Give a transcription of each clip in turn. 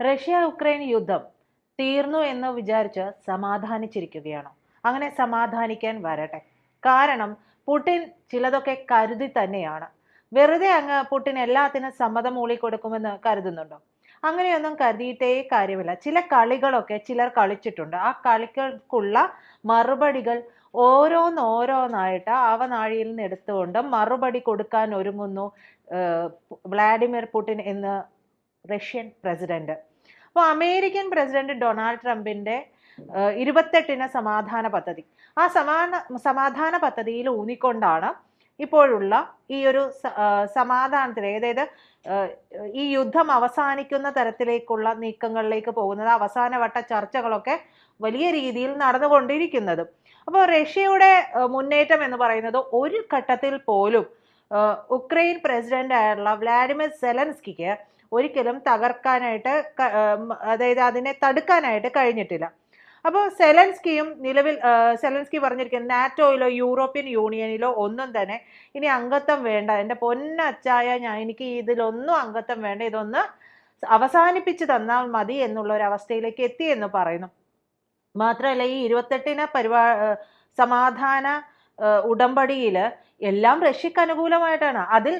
Russia Ukraine യുദ്ധം തീർന്നു എന്ന് വിചാരിച്ച് സമാധാനിച്ചിരിക്കുകയാണോ. അങ്ങനെ സമാധാനിക്കാൻ വരട്ടെ. കാരണം പുടിൻ ചിലതൊക്കെ കരുതി തന്നെയാണ്. വെറുതെ അങ്ങ് പുടിൻ എല്ലാത്തിനും സമ്മതം മൂളി കൊടുക്കുമെന്ന് കരുതുന്നുണ്ടോ? അങ്ങനെയൊന്നും കരുതിയിട്ടേ കാര്യമില്ല. ചില കളികളൊക്കെ ചിലർ കളിച്ചിട്ടുണ്ട്. ആ കളികൾക്കുള്ള മറുപടികൾ ഓരോന്നോരോന്നായിട്ട് അവനാഴിയിൽ നിന്ന് എടുത്തുകൊണ്ട് മറുപടി കൊടുക്കാൻ ഒരുങ്ങുന്നു വ്ളാഡിമിർ പുടിൻ എന്ന് റഷ്യൻ പ്രസിഡന്റ്. അപ്പോൾ അമേരിക്കൻ പ്രസിഡന്റ് ഡൊണാൾഡ് ട്രംപിന്റെ ഇരുപത്തെട്ടിന് സമാധാന പദ്ധതി. ആ സമാന സമാധാന പദ്ധതിയിൽ ഊന്നിക്കൊണ്ടാണ് ഇപ്പോഴുള്ള ഈ ഒരു സമാധാനത്തിന് അതായത് ഈ യുദ്ധം അവസാനിക്കുന്ന തരത്തിലേക്കുള്ള നീക്കങ്ങളിലേക്ക് പോകുന്നത് അവസാനവട്ട ചർച്ചകളൊക്കെ വലിയ രീതിയിൽ നടന്നുകൊണ്ടിരിക്കുന്നത്. അപ്പോൾ റഷ്യയുടെ മുന്നേറ്റം എന്ന് പറയുന്നത് ഒരു ഘട്ടത്തിൽ പോലും ഉക്രൈൻ പ്രസിഡന്റ് ആയിട്ടുള്ള വ്ളാഡിമിർ സെലൻസ്കിക്ക് ഒരിക്കലും തകർക്കാനായിട്ട് അതായത് അതിനെ തടുക്കാനായിട്ട് കഴിഞ്ഞിട്ടില്ല. അപ്പോൾ സെലൻസ്കിയും നിലവിൽ സെലൻസ്കി പറഞ്ഞിരിക്കുന്നത് നാറ്റോയിലോ യൂറോപ്യൻ യൂണിയനിലോ ഒന്നും തന്നെ ഇനി അംഗത്വം വേണ്ട. എന്റെ പൊന്നച്ചായ ഞാൻ എനിക്ക് ഇതിലൊന്നും അംഗത്വം വേണ്ട. ഇതൊന്ന് അവസാനിപ്പിച്ച് തന്നാൽ മതി എന്നുള്ള ഒരു അവസ്ഥയിലേക്ക് എത്തി എന്ന് പറയുന്നു. മാത്രമല്ല ഈ ഇരുപത്തെട്ടിന് പരിപാ സമാധാന ഉടമ്പടിയിൽ എല്ലാം റഷ്യക്ക് അനുകൂലമായിട്ടാണ്. അതിൽ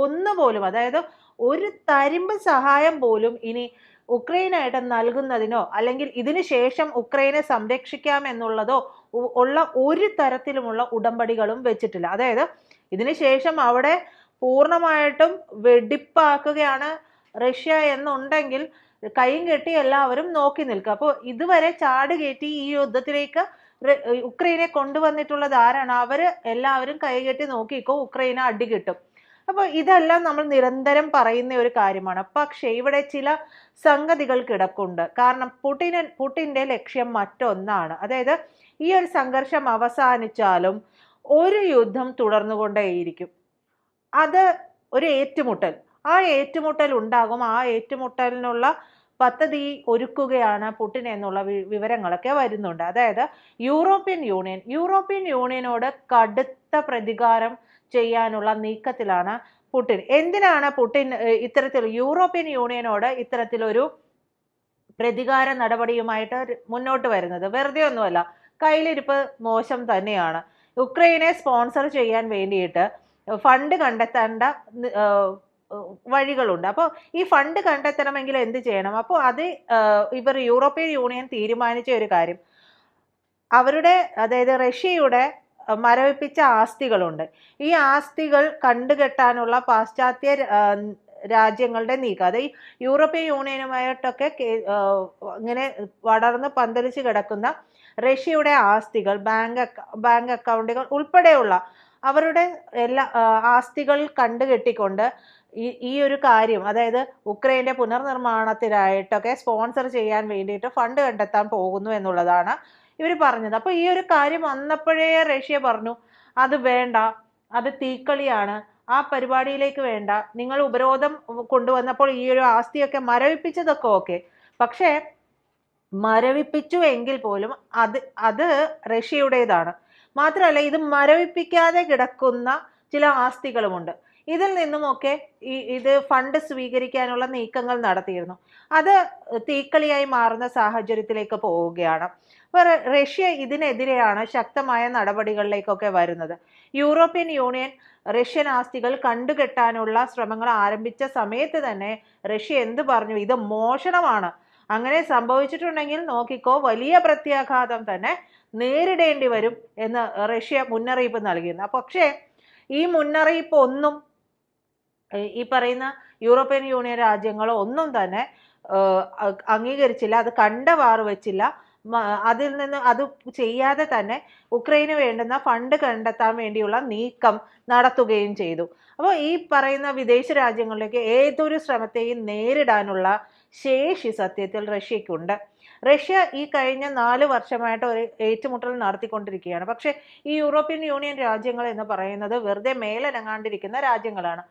ഒന്ന് പോലും അതായത് ഒരു തരിമ്പ് സഹായം പോലും ഇനി ഉക്രൈനായിട്ട് നൽകുന്നതിനോ അല്ലെങ്കിൽ ഇതിനു ശേഷം ഉക്രൈനെ സംരക്ഷിക്കാം എന്നുള്ളതോ ഉള്ള ഒരു തരത്തിലുമുള്ള ഉടമ്പടികളും വെച്ചിട്ടില്ല. അതായത് ഇതിനു ശേഷം അവിടെ പൂർണമായിട്ടും വെടിപ്പാക്കുകയാണ് റഷ്യ എന്നുണ്ടെങ്കിൽ കൈയും കെട്ടി എല്ലാവരും നോക്കി നിൽക്കുക. അപ്പോൾ ഇതുവരെ ചാട് കയറ്റി ഈ യുദ്ധത്തിലേക്ക് ഉക്രൈനെ കൊണ്ടുവന്നിട്ടുള്ളത് ആരാണ്? അവർ എല്ലാവരും കൈകെട്ടി നോക്കിക്കോ ഉക്രൈനെ അടി കിട്ടും അപ്പോൾ ഇതെല്ലാം നമ്മൾ നിരന്തരം പറയുന്ന ഒരു കാര്യമാണ്. പക്ഷേ ഇവിടെ ചില സംഗതികൾ കിടക്കുണ്ട് കാരണം പുടിന് പുടിന്റെ ലക്ഷ്യം മറ്റൊന്നാണ്. അതായത് ഈ ഒരു സംഘർഷം അവസാനിച്ചാലും ഒരു യുദ്ധം തുടർന്നുകൊണ്ടേയിരിക്കും. അത് ഒരു ഏറ്റുമുട്ടൽ. ആ ഏറ്റുമുട്ടൽ ഉണ്ടാകും. ആ ഏറ്റുമുട്ടലിനുള്ള പദ്ധതി ഒരുക്കുകയാണ് പുടിൻ എന്നുള്ള വിവരങ്ങളൊക്കെ വരുന്നുണ്ട്. അതായത് യൂറോപ്യൻ യൂണിയൻ യൂറോപ്യൻ യൂണിയനോട് കടുത്ത പ്രതികാരം ചെയ്യാനുള്ള നീക്കത്തിലാണ് പുടിൻ എന്തിനാണ് പുടിൻ ഇത്തരത്തിൽ യൂറോപ്യൻ യൂണിയനോട് ഇത്തരത്തിലൊരു പ്രതികാര നടപടിയുമായിട്ട് മുന്നോട്ട് വരുന്നത്? വെറുതെ ഒന്നുമല്ല കയ്യിലിരിപ്പ് മോശം തന്നെയാണ്. ഉക്രൈനെ സ്പോൺസർ ചെയ്യാൻ വേണ്ടിയിട്ട് ഫണ്ട് കണ്ടെത്തേണ്ട വഴികളുണ്ട്. അപ്പോൾ ഈ ഫണ്ട് കണ്ടെത്തണമെങ്കിൽ എന്ത് ചെയ്യണം? അപ്പോൾ അത് ഇവർ യൂറോപ്യൻ യൂണിയൻ തീരുമാനിച്ച ഒരു കാര്യം. അവരുടെ അതായത് റഷ്യയുടെ മരവിപ്പിച്ച ആസ്തികളുണ്ട്. ഈ ആസ്തികൾ കണ്ടുകെട്ടാനുള്ള പാശ്ചാത്യ രാജ്യങ്ങളുടെ നീക്കം. അത് യൂറോപ്യൻ യൂണിയനുമായിട്ടൊക്കെ ഇങ്ങനെ വളർന്ന് പന്തലിച്ച് കിടക്കുന്ന റഷ്യയുടെ ആസ്തികൾ ബാങ്ക് ബാങ്ക് അക്കൗണ്ടുകൾ ഉൾപ്പെടെയുള്ള അവരുടെ എല്ലാ ആസ്തികൾ കണ്ടുകെട്ടിക്കൊണ്ട് ഈ ഈ ഒരു കാര്യം അതായത് ഉക്രൈന്റെ പുനർനിർമ്മാണത്തിനായിട്ടൊക്കെ സ്പോൺസർ ചെയ്യാൻ വേണ്ടിയിട്ട് ഫണ്ട് കണ്ടെത്താൻ പോകുന്നു എന്നുള്ളതാണ് ഇവർ പറഞ്ഞത്. അപ്പോൾ ഈ ഒരു കാര്യം വന്നപ്പോഴേ റഷ്യ പറഞ്ഞു അത് വേണ്ട അത് തീക്കളിയാണ് ആ പരിപാടിയിലേക്ക് വേണ്ട. നിങ്ങൾ ഉപരോധം കൊണ്ടുവന്നപ്പോൾ ഈ ഒരു ആസ്തിയൊക്കെ മരവിപ്പിച്ചതൊക്കെ ഓക്കെ. പക്ഷേ മരവിപ്പിച്ചു എങ്കിൽ പോലും അത് അത് റഷ്യയുടേതാണ്. മാത്രമല്ല ഇത് മരവിപ്പിക്കാതെ കിടക്കുന്ന ചില ആസ്തികളുമുണ്ട്. ഇതിൽ നിന്നുമൊക്കെ ഈ ഇത് ഫണ്ട് സ്വീകരിക്കാനുള്ള നീക്കങ്ങൾ നടത്തിയിരുന്നു. അത് തീക്കളിയായി മാറുന്ന സാഹചര്യത്തിലേക്ക് പോവുകയാണ്. അപ്പോൾ റഷ്യ ഇതിനെതിരെയാണ് ശക്തമായ നടപടികളിലേക്കൊക്കെ വരുന്നത്. യൂറോപ്യൻ യൂണിയൻ റഷ്യൻ ആസ്തികൾ കണ്ടുകെട്ടാനുള്ള ശ്രമങ്ങൾ ആരംഭിച്ച സമയത്ത് തന്നെ റഷ്യ എന്ത് പറഞ്ഞു? ഇത് മോഷണമാണ്. അങ്ങനെ സംഭവിച്ചിട്ടുണ്ടെങ്കിൽ നോക്കിക്കോ വലിയ പ്രത്യാഘാതം തന്നെ നേരിടേണ്ടി വരും എന്ന് റഷ്യ മുന്നറിയിപ്പ് നൽകിയിരുന്നു. പക്ഷേ ഈ മുന്നറിയിപ്പ് ഒന്നും ഈ പറയുന്ന യൂറോപ്യൻ യൂണിയൻ രാജ്യങ്ങളോ ഒന്നും തന്നെ അംഗീകരിച്ചില്ല അത് കണ്ടവാറ് വെച്ചില്ല. അതിൽ നിന്ന് അത് ചെയ്യാതെ തന്നെ ഉക്രൈന് വേണ്ടുന്ന ഫണ്ട് കണ്ടെത്താൻ വേണ്ടിയുള്ള നീക്കം നടത്തുകയും ചെയ്തു. അപ്പോൾ ഈ പറയുന്ന വിദേശ രാജ്യങ്ങളിലേക്ക് ഏതൊരു ശ്രമത്തെയും നേരിടാനുള്ള ശേഷി സത്യത്തിൽ റഷ്യക്കുണ്ട് റഷ്യ ഈ കഴിഞ്ഞ നാല് വർഷമായിട്ട് ഒരു ഏറ്റുമുട്ടൽ നടത്തിക്കൊണ്ടിരിക്കുകയാണ്. പക്ഷേ ഈ യൂറോപ്യൻ യൂണിയൻ രാജ്യങ്ങൾ എന്ന് പറയുന്നത് വെറുതെ മേലനങ്ങാണ്ടിരിക്കുന്ന രാജ്യങ്ങളാണ്.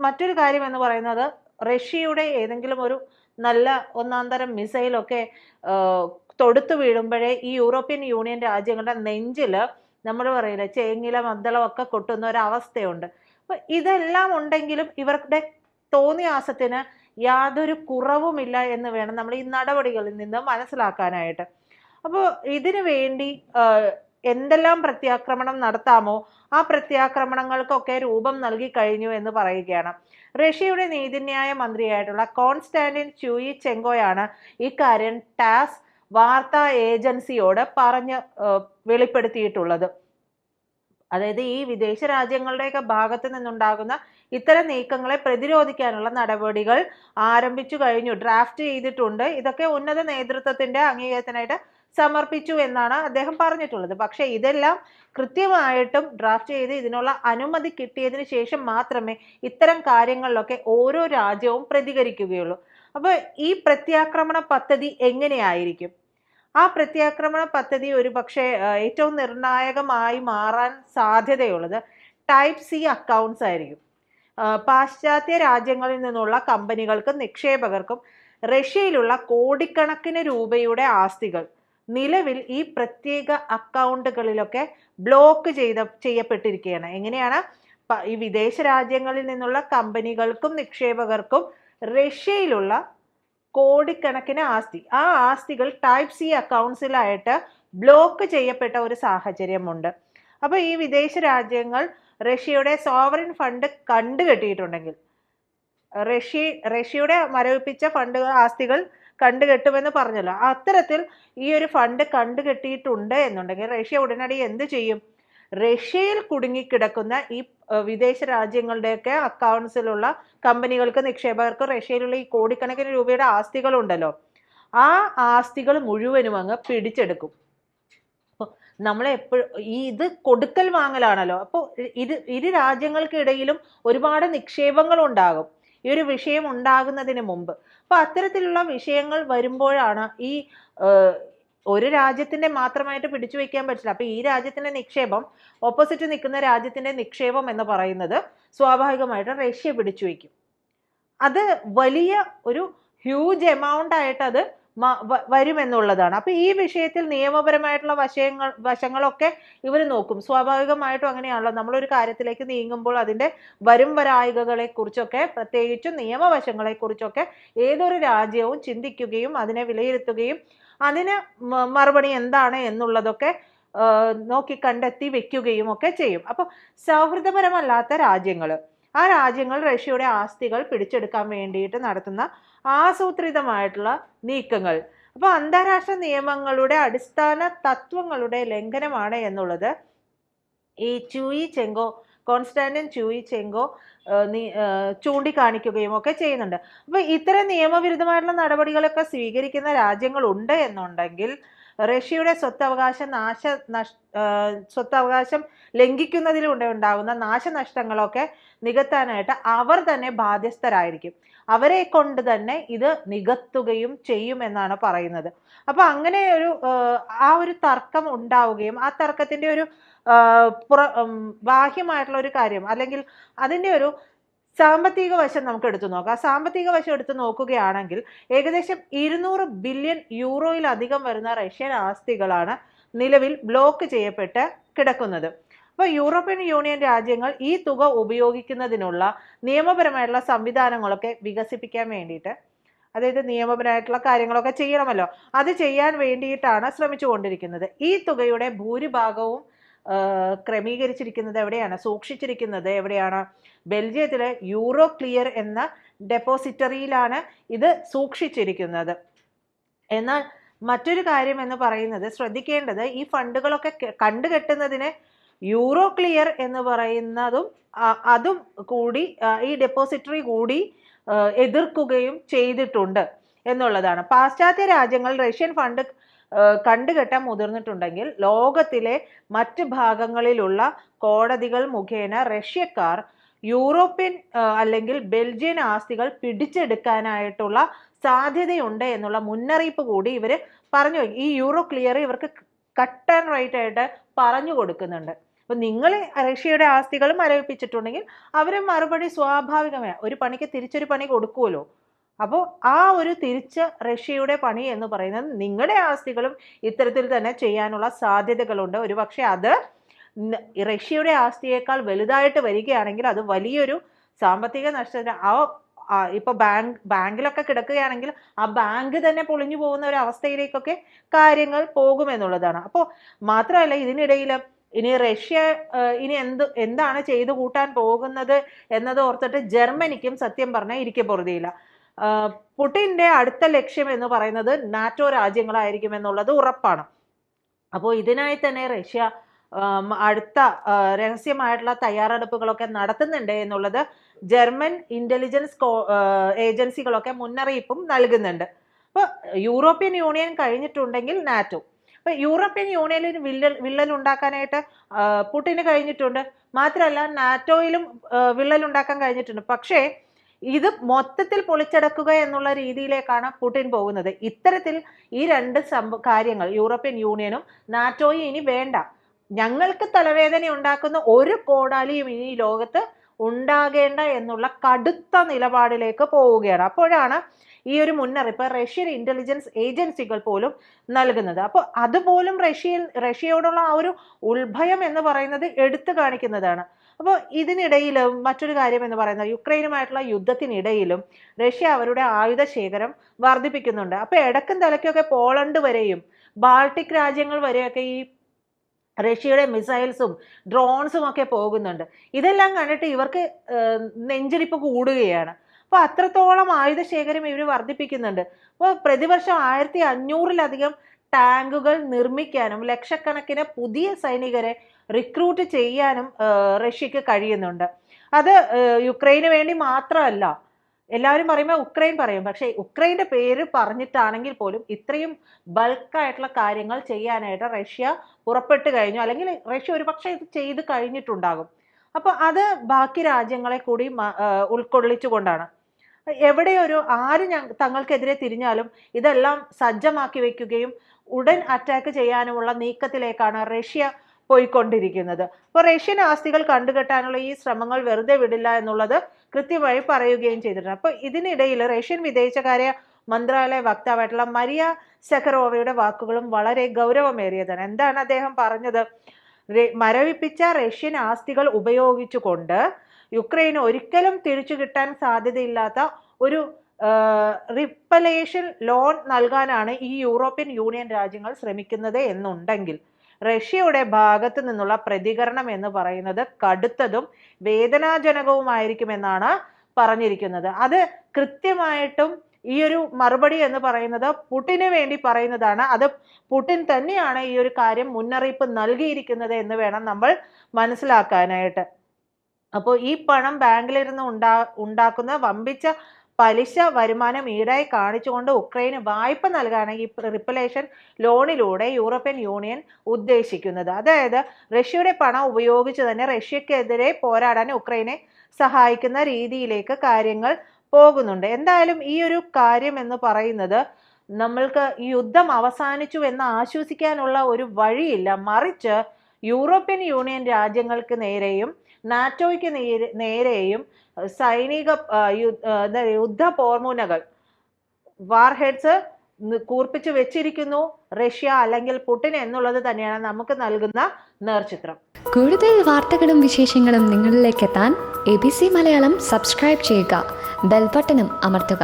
മറ്റൊരു കാര്യം എന്ന് പറയുന്നത് റഷ്യയുടെ ഏതെങ്കിലും ഒരു നല്ല ഒന്നാം തരം മിസൈലൊക്കെ തൊടുത്തു വീഴുമ്പോഴേ ഈ യൂറോപ്യൻ യൂണിയൻ രാജ്യങ്ങളുടെ നെഞ്ചിൽ നമ്മൾ പറയില്ല ചേങ്ങില മദ്ദളം ഒക്കെ കൊട്ടുന്ന ഒരു അവസ്ഥയുണ്ട് അപ്പൊ ഇതെല്ലാം ഉണ്ടെങ്കിലും ഇവരുടെ തോന്നിയാസത്തിന് യാതൊരു കുറവുമില്ല എന്ന് വേണം നമ്മൾ ഈ നടപടികളിൽ നിന്ന് മനസ്സിലാക്കാനായിട്ട്. അപ്പോൾ ഇതിനു വേണ്ടി എന്തെല്ലാം പ്രത്യാക്രമണം നടത്താമോ ആ പ്രത്യാക്രമണങ്ങൾക്കൊക്കെ രൂപം നൽകി കഴിഞ്ഞു എന്ന് പറയുകയാണ്. റഷ്യയുടെ നീതിന്യായ മന്ത്രിയായിട്ടുള്ള കോൺസ്റ്റാന്റിൻ ച്യൂയി ചെങ്കോയാണ് ഇക്കാര്യം ടാസ് വാർത്താ ഏജൻസിയോട് പറഞ്ഞ് വെളിപ്പെടുത്തിയിട്ടുള്ളത്. അതായത് ഈ വിദേശ രാജ്യങ്ങളുടെയൊക്കെ ഭാഗത്ത് നിന്നുണ്ടാകുന്ന ഇത്തരം നീക്കങ്ങളെ പ്രതിരോധിക്കാനുള്ള നടപടികൾ ആരംഭിച്ചു കഴിഞ്ഞു ഡ്രാഫ്റ്റ് ചെയ്തിട്ടുണ്ട്. ഇതൊക്കെ ഉന്നത നേതൃത്വത്തിന്റെ അംഗീകാരത്തിനായിട്ട് സമർപ്പിച്ചു എന്നാണ് അദ്ദേഹം പറഞ്ഞിട്ടുള്ളത്. പക്ഷേ ഇതെല്ലാം കൃത്യമായിട്ടും ഡ്രാഫ്റ്റ് ചെയ്ത് ഇതിനുള്ള അനുമതി കിട്ടിയതിന് ശേഷം മാത്രമേ ഇത്തരം കാര്യങ്ങളിലൊക്കെ ഓരോ രാജ്യവും പ്രതികരിക്കുകയുള്ളൂ. അപ്പോൾ ഈ പ്രത്യാക്രമണ പദ്ധതി എങ്ങനെയായിരിക്കും? ആ പ്രത്യാക്രമണ പദ്ധതി ഒരു പക്ഷേ ഏറ്റവും നിർണായകമായി മാറാൻ സാധ്യതയുള്ളത് ടൈപ്പ് സി അക്കൗണ്ട്സ് ആയിരിക്കും. പാശ്ചാത്യ രാജ്യങ്ങളിൽ നിന്നുള്ള കമ്പനികൾക്കും നിക്ഷേപകർക്കും റഷ്യയിലുള്ള കോടിക്കണക്കിന് രൂപയുടെ ആസ്തികൾ നിലവിൽ ഈ പ്രത്യേക അക്കൗണ്ടുകളിലൊക്കെ ബ്ലോക്ക് ചെയ്ത ചെയ്യപ്പെട്ടിരിക്കുകയാണ് എങ്ങനെയാണ്? ഈ വിദേശ രാജ്യങ്ങളിൽ നിന്നുള്ള കമ്പനികൾക്കും നിക്ഷേപകർക്കും റഷ്യയിലുള്ള കോടിക്കണക്കിന് ആസ്തി ആ ആസ്തികൾ ടൈപ്പ് സി അക്കൗണ്ട്സിലായിട്ട് ബ്ലോക്ക് ചെയ്യപ്പെട്ട ഒരു സാഹചര്യമുണ്ട്. അപ്പോൾ ഈ വിദേശ രാജ്യങ്ങൾ റഷ്യയുടെ സോവറിൻ ഫണ്ട് കണ്ടുകെട്ടിയിട്ടുണ്ടെങ്കിൽ റഷ്യ റഷ്യയുടെ മരവിപ്പിച്ച ഫണ്ട് ആസ്തികൾ കണ്ടുകെട്ടുമെന്ന് പറഞ്ഞല്ലോ. അത്തരത്തിൽ ഈ ഒരു ഫണ്ട് കണ്ടുകെട്ടിയിട്ടുണ്ട് എന്നുണ്ടെങ്കിൽ റഷ്യ ഉടനടി എന്ത് ചെയ്യും? റഷ്യയിൽ കുടുങ്ങിക്കിടക്കുന്ന ഈ വിദേശ രാജ്യങ്ങളുടെയൊക്കെ അക്കൗണ്ട്സിലുള്ള കമ്പനികൾക്ക് നിക്ഷേപകർക്ക് റഷ്യയിലുള്ള ഈ കോടിക്കണക്കിന് രൂപയുടെ ആസ്തികളുണ്ടല്ലോ. ആ ആസ്തികൾ മുഴുവനും അങ്ങ് പിടിച്ചെടുക്കും. അപ്പോൾ നമ്മൾ എപ്പോഴും ഈ ഇത് കൊടുക്കൽ വാങ്ങലാണല്ലോ. അപ്പോൾ ഇത് ഇരു രാജ്യങ്ങൾക്കിടയിലും ഒരുപാട് നിക്ഷേപങ്ങൾ ഉണ്ടാകും ഈ ഒരു വിഷയം ഉണ്ടാകുന്നതിന് മുമ്പ്. അപ്പോൾ അത്തരത്തിലുള്ള വിഷയങ്ങൾ വരുമ്പോഴാണ് ഈ ഒരു രാജ്യത്തിന്റെ മാത്രമായിട്ട് പിടിച്ചു വെക്കാൻ പറ്റില്ല. അപ്പൊ ഈ രാജ്യത്തിന്റെ നിക്ഷേപം ഓപ്പോസിറ്റ് നിൽക്കുന്ന രാജ്യത്തിന്റെ നിക്ഷേപം എന്ന് പറയുന്നത് സ്വാഭാവികമായിട്ട് റഷ്യ പിടിച്ചു വയ്ക്കും അത് വലിയ ഒരു ഹ്യൂജ് എമൗണ്ട് ആയിട്ട് അത് വരുമെന്നുള്ളതാണ്. അപ്പൊ ഈ വിഷയത്തിൽ നിയമപരമായിട്ടുള്ള വശങ്ങൾ വശങ്ങളൊക്കെ ഇവർ നോക്കും. സ്വാഭാവികമായിട്ടും അങ്ങനെയാണല്ലോ. നമ്മളൊരു കാര്യത്തിലേക്ക് നീങ്ങുമ്പോൾ അതിന്റെ വരും വരായികകളെ കുറിച്ചൊക്കെ പ്രത്യേകിച്ചും നിയമവശങ്ങളെ കുറിച്ചൊക്കെ ഏതൊരു രാജ്യവും ചിന്തിക്കുകയും അതിനെ വിലയിരുത്തുകയും അതിന് മറുപടി എന്താണ് എന്നുള്ളതൊക്കെ നോക്കി കണ്ടെത്തി വെക്കുകയും ഒക്കെ ചെയ്യും. അപ്പോൾ സൗഹൃദപരമല്ലാത്ത രാജ്യങ്ങൾ ആ രാജ്യങ്ങൾ റഷ്യയുടെ ആസ്തികൾ പിടിച്ചെടുക്കാൻ വേണ്ടിയിട്ട് നടത്തുന്ന ആസൂത്രിതമായിട്ടുള്ള നീക്കങ്ങൾ. അപ്പോൾ അന്താരാഷ്ട്ര നിയമങ്ങളുടെ അടിസ്ഥാന തത്വങ്ങളുടെ ലംഘനമാണ് എന്നുള്ളത് ഈ ചൂയി ചെങ്കോ കോൺസ്റ്റാന്റിൻ ചൂയി ചെങ്കോ ചൂണ്ടിക്കാണിക്കുകയും ഒക്കെ ചെയ്യുന്നുണ്ട്. അപ്പൊ ഇത്തരം നിയമവിരുദ്ധമായിട്ടുള്ള നടപടികളൊക്കെ സ്വീകരിക്കുന്ന രാജ്യങ്ങളുണ്ട് എന്നുണ്ടെങ്കിൽ റഷ്യയുടെ സ്വത്തവകാശ നാശ സ്വത്തവകാശം ലംഘിക്കുന്നതിലൂടെ ഉണ്ടാകുന്ന നാശനഷ്ടങ്ങളൊക്കെ നികത്താനായിട്ട് അവർ തന്നെ ബാധ്യസ്ഥരായിരിക്കും. അവരെ കൊണ്ട് തന്നെ ഇത് നികത്തുകയും ചെയ്യും എന്നാണ് പറയുന്നത്. അപ്പൊ അങ്ങനെ ഒരു ആ, ആ ഒരു തർക്കം ഉണ്ടാവുകയും ആ തർക്കത്തിന്റെ ഒരു പുറ ബാഹ്യമായിട്ടുള്ള ഒരു കാര്യം അല്ലെങ്കിൽ അതിന്റെ ഒരു സാമ്പത്തിക വശം നമുക്ക് എടുത്തു നോക്കാം. സാമ്പത്തിക വശം എടുത്തു നോക്കുകയാണെങ്കിൽ ഏകദേശം ഇരുന്നൂറ് ബില്യൺ യൂറോയിലധികം വരുന്ന റഷ്യൻ ആസ്തികളാണ് നിലവിൽ ബ്ലോക്ക് ചെയ്യപ്പെട്ട് കിടക്കുന്നത്. അപ്പോൾ യൂറോപ്യൻ യൂണിയൻ രാജ്യങ്ങൾ ഈ തുക ഉപയോഗിക്കുന്നതിനുള്ള നിയമപരമായിട്ടുള്ള സംവിധാനങ്ങളൊക്കെ വികസിപ്പിക്കാൻ വേണ്ടിയിട്ട് അതായത് നിയമപരമായിട്ടുള്ള കാര്യങ്ങളൊക്കെ ചെയ്യണമല്ലോ. അത് ചെയ്യാൻ വേണ്ടിയിട്ടാണ് ശ്രമിച്ചുകൊണ്ടിരിക്കുന്നത്. ഈ തുകയുടെ ഭൂരിഭാഗവും ക്രമീകരിച്ചിരിക്കുന്നത് എവിടെയാണ്? സൂക്ഷിച്ചിരിക്കുന്നത് എവിടെയാണ്? ബെൽജിയത്തിലെ യൂറോ ക്ലിയർ എന്ന ഡെപ്പോസിറ്ററിയിലാണ് ഇത് സൂക്ഷിച്ചിരിക്കുന്നത്. എന്നാൽ മറ്റൊരു കാര്യം എന്ന് പറയുന്നത് ശ്രദ്ധിക്കേണ്ടത് ഈ ഫണ്ടുകളൊക്കെ കണ്ടുകെട്ടുന്നതിന് യൂറോ ക്ലിയർ എന്ന് പറയുന്നതും അതും കൂടി ഈ ഡെപ്പോസിറ്ററി കൂടി എതിർക്കുകയും ചെയ്തിട്ടുണ്ട് എന്നുള്ളതാണ്. പാശ്ചാത്യ രാജ്യങ്ങൾ റഷ്യൻ ഫണ്ട് കണ്ടുകെട്ടാൻ മുതിർന്നിട്ടുണ്ടെങ്കിൽ ലോകത്തിലെ മറ്റ് ഭാഗങ്ങളിലുള്ള കോടതികൾ മുഖേന റഷ്യക്കാർ യൂറോപ്യൻ അല്ലെങ്കിൽ ബെൽജിയൻ ആസ്തികൾ പിടിച്ചെടുക്കാനായിട്ടുള്ള സാധ്യതയുണ്ട് എന്നുള്ള മുന്നറിയിപ്പ് കൂടി ഇവർ പറഞ്ഞു. ഈ യൂറോ ക്ലിയർ ഇവർക്ക് കട്ട് ആൻഡ് റൈറ്റ് ആയിട്ട് പറഞ്ഞു കൊടുക്കുന്നുണ്ട് അപ്പൊ നിങ്ങൾ റഷ്യയുടെ ആസ്തികൾ മരവിപ്പിച്ചിട്ടുണ്ടെങ്കിൽ അവരെ മറുപടി സ്വാഭാവികമായ ഒരു പണിക്ക് തിരിച്ചൊരു പണി കൊടുക്കുമല്ലോ അപ്പോൾ ആ ഒരു തിരിച്ച റഷ്യയുടെ പണി എന്ന് പറയുന്നത് നിങ്ങളുടെ ആസ്തികളും ഇത്തരത്തിൽ തന്നെ ചെയ്യാനുള്ള സാധ്യതകളുണ്ട്. ഒരുപക്ഷെ അത് റഷ്യയുടെ ആസ്തിയേക്കാൾ വലുതായിട്ട് വരികയാണെങ്കിൽ അത് വലിയൊരു സാമ്പത്തിക നഷ്ടത്തിന് ആ ഇപ്പോൾ ബാങ്ക് ബാങ്കിലൊക്കെ കിടക്കുകയാണെങ്കിൽ ആ ബാങ്ക് തന്നെ പൊളിഞ്ഞു പോകുന്ന ഒരു അവസ്ഥയിലേക്കൊക്കെ കാര്യങ്ങൾ പോകുമെന്നുള്ളതാണ്. അപ്പോൾ മാത്രമല്ല ഇതിനിടയിൽ ഇനി റഷ്യ ഇനി എന്ത് എന്താണ് ചെയ്തു കൂട്ടാൻ പോകുന്നത് എന്നത് ഓർത്തിട്ട് ജർമ്മനിക്കും സത്യം പറഞ്ഞാൽ ഇരിക്കെ പുടിന്റെ അടുത്ത ലക്ഷ്യം എന്ന് പറയുന്നത് നാറ്റോ രാജ്യങ്ങളായിരിക്കും എന്നുള്ളത് ഉറപ്പാണ്. അപ്പോൾ ഇതിനായി തന്നെ റഷ്യ അടുത്ത രഹസ്യമായിട്ടുള്ള തയ്യാറെടുപ്പുകളൊക്കെ നടത്തുന്നുണ്ട് എന്നുള്ളത് ജർമ്മൻ ഇന്റലിജൻസ് ഏജൻസികളൊക്കെ മുന്നറിയിപ്പും നൽകുന്നുണ്ട്. അപ്പോൾ യൂറോപ്യൻ യൂണിയൻ കഴിഞ്ഞിട്ടുണ്ടെങ്കിൽ നാറ്റോ. അപ്പോൾ യൂറോപ്യൻ യൂണിയനിൽ വില്ലൻ വിള്ളൽ ഉണ്ടാക്കാനായിട്ട് പുട്ടിന് കഴിഞ്ഞിട്ടുണ്ട്. മാത്രമല്ല നാറ്റോയിലും വിള്ളൽ ഉണ്ടാക്കാൻ കഴിഞ്ഞിട്ടുണ്ട്. പക്ഷേ ഇത് മൊത്തത്തിൽ പൊളിച്ചടക്കുക എന്നുള്ള രീതിയിലേക്കാണ് പുടിൻ പോകുന്നത്. ഇത്തരത്തിൽ ഈ രണ്ട് സംഭ കാര്യങ്ങൾ യൂറോപ്യൻ യൂണിയനും നാറ്റോയും ഇനി വേണ്ട. ഞങ്ങൾക്ക് തലവേദന ഉണ്ടാക്കുന്ന ഒരു കോടാലിയും ഇനി ലോകത്ത് ഉണ്ടാകേണ്ട എന്നുള്ള കടുത്ത നിലപാടിലേക്ക് പോവുകയാണ്. അപ്പോഴാണ് ഈ ഒരു മുന്നറിയിപ്പ് റഷ്യൻ ഇന്റലിജൻസ് ഏജൻസികൾ പോലും നൽകുന്നത്. അപ്പോൾ അതുപോലും റഷ്യയിൽ റഷ്യയോടുള്ള ആ ഒരു ഉത്ഭയം എന്ന് പറയുന്നത് എടുത്തു കാണിക്കുന്നതാണ്. അപ്പോൾ ഇതിനിടയിൽ മറ്റൊരു കാര്യം എന്ന് പറയുന്നത് യുക്രൈനുമായിട്ടുള്ള യുദ്ധത്തിനിടയിലും റഷ്യ അവരുടെ ആയുധ ശേഖരം വർദ്ധിപ്പിക്കുന്നുണ്ട്. അപ്പോൾ ഇടക്കും തലയ്ക്കൊക്കെ പോളണ്ട് വരെയും ബാൾട്ടിക് രാജ്യങ്ങൾ വരെയൊക്കെ ഈ റഷ്യയുടെ മിസൈൽസും ഡ്രോൺസും ഒക്കെ പോകുന്നുണ്ട്. ഇതെല്ലാം കണ്ടിട്ട് ഇവർക്ക് നെഞ്ചിടിപ്പ് കൂടുകയാണ്. അപ്പോൾ അത്രത്തോളം ആയുധ ശേഖരം ഇവർ വർദ്ധിപ്പിക്കുന്നുണ്ട്. അപ്പോൾ പ്രതിവർഷം ആയിരത്തി അഞ്ഞൂറിലധികം ടാങ്കുകൾ നിർമ്മിക്കാനും ലക്ഷക്കണക്കിന് പുതിയ സൈനികരെ റിക്രൂട്ട് ചെയ്യാനും റഷ്യക്ക് കഴിയുന്നുണ്ട്. അത് യുക്രൈന് വേണ്ടി മാത്രമല്ല എല്ലാവരും പറയുമ്പോൾ ഉക്രൈൻ പറയും. പക്ഷേ ഉക്രൈന്റെ പേര് പറഞ്ഞിട്ടാണെങ്കിൽ പോലും ഇത്രയും ബൾക്കായിട്ടുള്ള കാര്യങ്ങൾ ചെയ്യാനായിട്ട് റഷ്യ പുറപ്പെട്ട് കഴിഞ്ഞു. അല്ലെങ്കിൽ റഷ്യ ഒരു പക്ഷേ ഇത് ചെയ്ത് കഴിഞ്ഞിട്ടുണ്ടാകും. അപ്പോൾ അത് ബാക്കി രാജ്യങ്ങളെ കൂടി ഉൾക്കൊള്ളിച്ചുകൊണ്ടാണ്. എവിടെ ഒരു ആര് ഞ തങ്ങൾക്കെതിരെ തിരിഞ്ഞാലും ഇതെല്ലാം സജ്ജമാക്കി വെക്കുകയും ഉടൻ അറ്റാക്ക് ചെയ്യാനുമുള്ള നീക്കത്തിലേക്കാണ് റഷ്യ പോയിക്കൊണ്ടിരിക്കുന്നത്. അപ്പോൾ റഷ്യൻ ആസ്തികൾ കണ്ടുകെട്ടാനുള്ള ഈ ശ്രമങ്ങൾ വെറുതെ വിടില്ല എന്നുള്ളത് കൃത്യമായി പറയുകയും ചെയ്തിട്ടുണ്ട്. അപ്പോൾ ഇതിനിടയിൽ റഷ്യൻ വിദേശകാര്യ മന്ത്രാലയ വക്താവായിട്ടുള്ള മരിയ സെഖറോവയുടെ വാക്കുകളും വളരെ ഗൗരവമേറിയതാണ്. എന്താണ് അദ്ദേഹം പറഞ്ഞത്? മരവിപ്പിച്ച റഷ്യൻ ആസ്തികൾ ഉപയോഗിച്ചുകൊണ്ട് യുക്രൈന് ഒരിക്കലും തിരിച്ചു കിട്ടാൻ സാധ്യതയില്ലാത്ത ഒരു റിപ്പലേഷൻ ലോൺ നൽകാനാണ് ഈ യൂറോപ്യൻ യൂണിയൻ രാജ്യങ്ങൾ ശ്രമിക്കുന്നത് എന്നുണ്ടെങ്കിൽ റഷ്യയുടെ ഭാഗത്തു നിന്നുള്ള പ്രതികരണം എന്ന് പറയുന്നത് കടുത്തതും വേദനാജനകവുമായിരിക്കുമെന്നാണ് പറഞ്ഞിരിക്കുന്നത്. അത് കൃത്യമായിട്ടും ഈ ഒരു മറുപടി എന്ന് പറയുന്നത് പുടിന് വേണ്ടി പറയുന്നതാണ്. അത് പുടിൻ തന്നെയാണ് ഈ ഒരു കാര്യം മുന്നറിയിപ്പ് നൽകിയിരിക്കുന്നത് എന്ന് വേണം നമ്മൾ മനസ്സിലാക്കാനായിട്ട്. അപ്പോൾ ഈ പണം ബാങ്കിലിരുന്ന് ഉണ്ടാ ഉണ്ടാക്കുന്ന വമ്പിച്ച പലിശ വരുമാനം ഈടായി കാണിച്ചുകൊണ്ട് ഉക്രൈന് വായ്പ നൽകാനാണ് ഈ റിപ്പലേഷൻ ലോണിലൂടെ യൂറോപ്യൻ യൂണിയൻ ഉദ്ദേശിക്കുന്നത്. അതായത് റഷ്യയുടെ പണം ഉപയോഗിച്ച് തന്നെ റഷ്യക്കെതിരെ പോരാടാൻ ഉക്രൈനെ സഹായിക്കുന്ന രീതിയിലേക്ക് കാര്യങ്ങൾ പോകുന്നുണ്ട്. എന്തായാലും ഈ ഒരു കാര്യം എന്ന് പറയുന്നത് നമ്മൾക്ക് യുദ്ധം അവസാനിച്ചു എന്ന് ആശ്വസിക്കാനുള്ള ഒരു വഴിയില്ല. മറിച്ച് യൂറോപ്യൻ യൂണിയൻ രാജ്യങ്ങൾക്ക് നേരെയും നാറ്റോയ്ക്ക് നേരെ നേരെയും സൈനിക യുദ്ധ പോർമുനകൾ വാർഹെഡ്സ് കൂർപ്പിച്ചു വെച്ചിരിക്കുന്നു റഷ്യ അല്ലെങ്കിൽ പുടിൻ എന്നുള്ളത് തന്നെയാണ് നമുക്ക് നൽകുന്ന നേർചിത്രം. കൂടുതൽ വാർത്തകളും വിശേഷങ്ങളും നിങ്ങളിലേക്ക് എത്താൻ A B C Malayalam subscribe ചെയ്യുക ബെൽബട്ടനും അമർത്തുക.